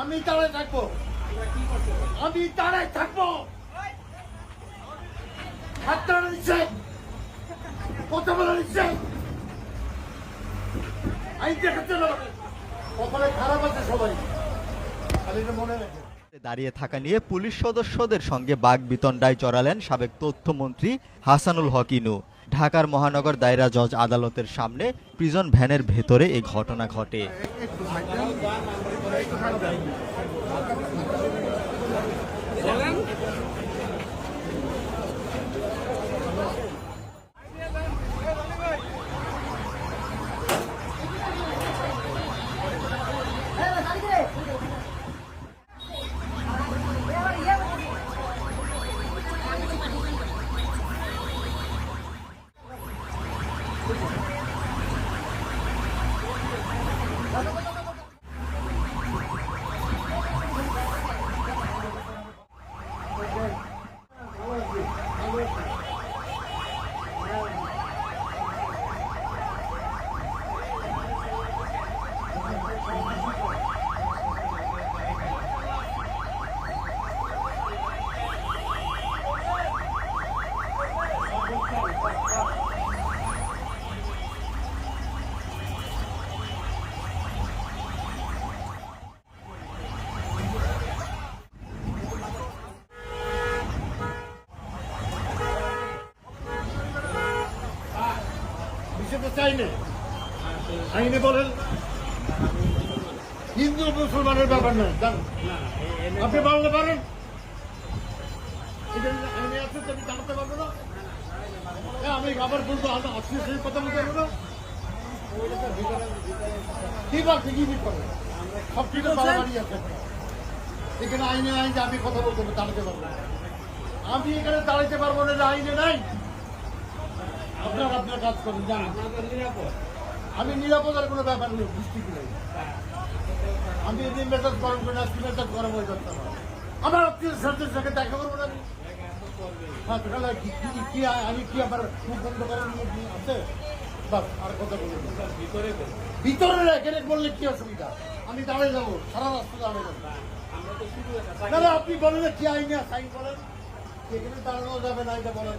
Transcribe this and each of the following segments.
আমি দাঁড়ায় থাকব। আমি দাঁড়ায় থাকব। দাঁড়িয়ে থাকা নিয়ে পুলিশ সদস্যদের সঙ্গে বাঘ বিতণ্ডায় চড়ালেন সাবেক তথ্যমন্ত্রী হাসানুল হক ইনু। ঢাকার মহানগর দায়রা জজ আদালতের সামনে প্রিজন ভ্যানের ভেতরে এই ঘটনা ঘটে। চাইনে আইনে বলেন হিন্দু মুসলমানের ব্যাপার নয় জানেন? আপনি পারেন? আইনে আছে তো আমি জানাতে পারব না। হ্যাঁ, আমি আবার বলব আজকে কথা বলতে পারব না। কি বলছে কি করে? সব বাড়াবাড়ি আছে। এখানে আইনে আইন আমি কথা বলতে পারব, দাঁড়াতে পারব। আমি এখানে দাঁড়াতে পারব না আইনে নাই। আপনার আপনার কাজ করুন জানেন আমি কোনো ব্যাপার নেই দৃষ্টিতে নেই। আমি এদিন মেজাজ গরম করি না মেজাজ গরম হয়ে যাচ্ছে আমার। আত্মীয় স্বার্থের সঙ্গে দেখা করব না। হ্যাঁ। ভিতরে বললে কি অসুবিধা? আমি যাব, সারা আপনি বলেন কি আইনে আইন বলেন। দাঁড়ানো যাবে না, এটা বলেন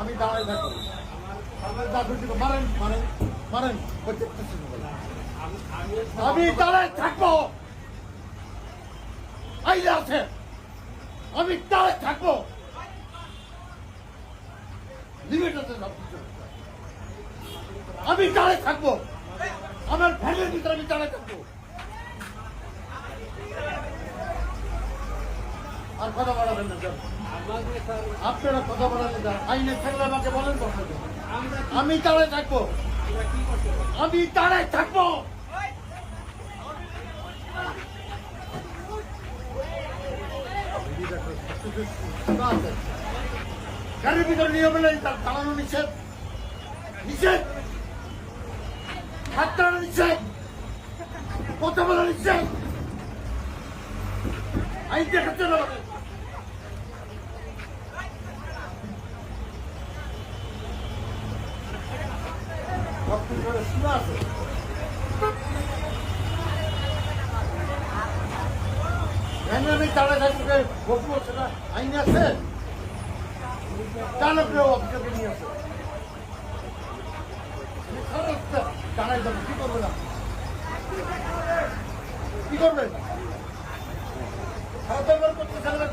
আমি দাঁড়াই থাকব। মারেন মারেন মারেন। আমি দাঁড়াই থাকব। আছে। আমি দাঁড়াই থাকব। আমি দাঁড়াই থাকব। আমার ভ্যানের ভিতরে আমি দাঁড়াই থাকব। আর কথা বলাবেন না। আপনারা কথা বলেন আইনে থাকলে আমাকে বলেন আমি দাঁড়ায় থাকব। আমি দাঁড়ায় থাকব। গাড়ির ভিতরে নিয়ম নেই তার দাঁড়ানো নিষেধ। নিষেধ। হাত দাঁড়ানো নিষেধ। কথা বলা নিষেধ। আইন দেখাচ্ছে না আমাকে। সবকিছু করে সীমা আছে। ভ্যানে আমি দাঁড়ায় থাকবে বসবো সেটা আইন আছে চালকরে অফিসে নিয়ে আসে দাঁড়াই যাব কি করবে না কি করবেন? খাওয়া করতে চালাবেন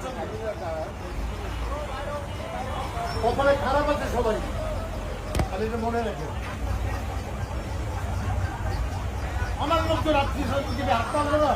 কপালে খারাপ আছে সবাই এটা মনে রাখে আমার লোক তো রাত্রি সত্যি হাত পারবে না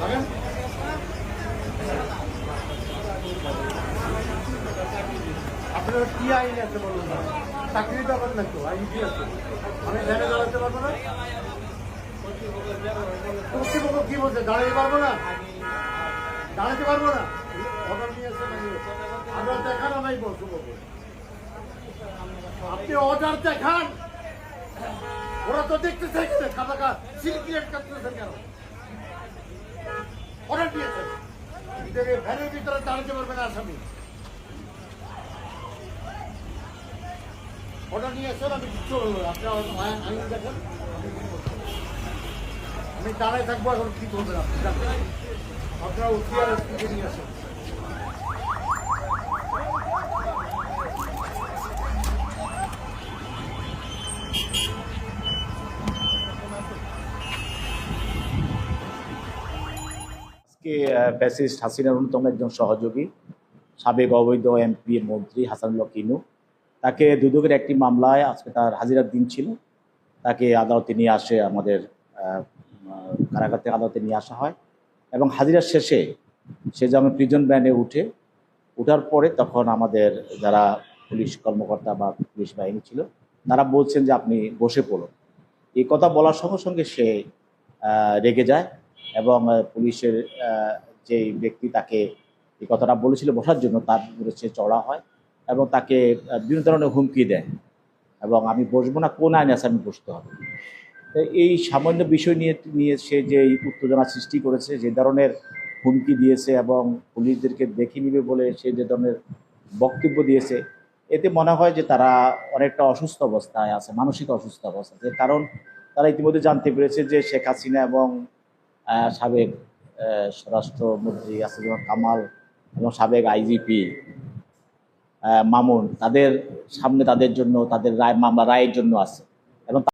ভাগেন আপনার কি আইন আছে বলুন না? চাকরি না তো, আইন কি আছে? আমি ভ্যানে দাঁড়াতে পারব না? কর্তৃপক্ষ কি বলছে? দাঁড়াতে পারব না? দাঁড়াতে পারব না? আপনি অর্ডার দেখান। ওরা তো দেখতেছে এখানে কাদাকা সিলক্রিয়েট করতেছে কেন? অর্ডার এদের ভ্যানের ভিতরে দাঁড়াতে পারবে না আসামি। অর্ডার নিয়ে এসেন আমি কিচ্ছু আমি দাঁড়ায় থাকব এখন, কি করবেন আপনি। আপনারা উঠিয়ে নিয়ে আসেন। ফ্যাসিস্ট হাসিনার অন্যতম একজন সহযোগী, সাবেক অবৈধ এমপি মন্ত্রী হাসানুল্লাহ কিনু। তাকে দুদকের একটি মামলায় আজকে তার হাজিরার দিন ছিল। তাকে আদালতে নিয়ে আসে আমাদের কারাগার থেকে আদালতে নিয়ে আসা হয়। এবং হাজিরার শেষে সে যেমন প্রিজন ব্যানে উঠে, উঠার পরে তখন আমাদের যারা পুলিশ কর্মকর্তা বা পুলিশ বাহিনী ছিল, তারা বলছেন যে আপনি বসে পড়ুন। এই কথা বলার সঙ্গে সঙ্গে সে রেগে যায় এবং পুলিশের যে ব্যক্তি তাকে এই কথাটা বলেছিল বসার জন্য তার বিরুদ্ধে সে চড়া হয়। এবং তাকে বিভিন্ন ধরনের হুমকি দেয়। এবং আমি বসবো না, কোন আইন আছে আমি বসতে হবে। এই সামান্য বিষয় নিয়ে নিয়ে সে যে উত্তেজনা সৃষ্টি করেছে, যে ধরনের হুমকি দিয়েছে এবং পুলিশদেরকে দেখে নিবে বলে সে যে ধরনের বক্তব্য দিয়েছে, এতে মনে হয় যে তারা অনেকটা অসুস্থ অবস্থায় আছে, মানসিক অসুস্থ অবস্থা যে কারণ তারা ইতিমধ্যে জানতে পেরেছে যে শেখ হাসিনা এবং সাবেক স্বরাষ্ট্রমন্ত্রী আসিফুর কামাল এবং সাবেক আইজিপি মামুন তাদের সামনে তাদের জন্য তাদের রায় মামলা রায়ের জন্য আছে। এবং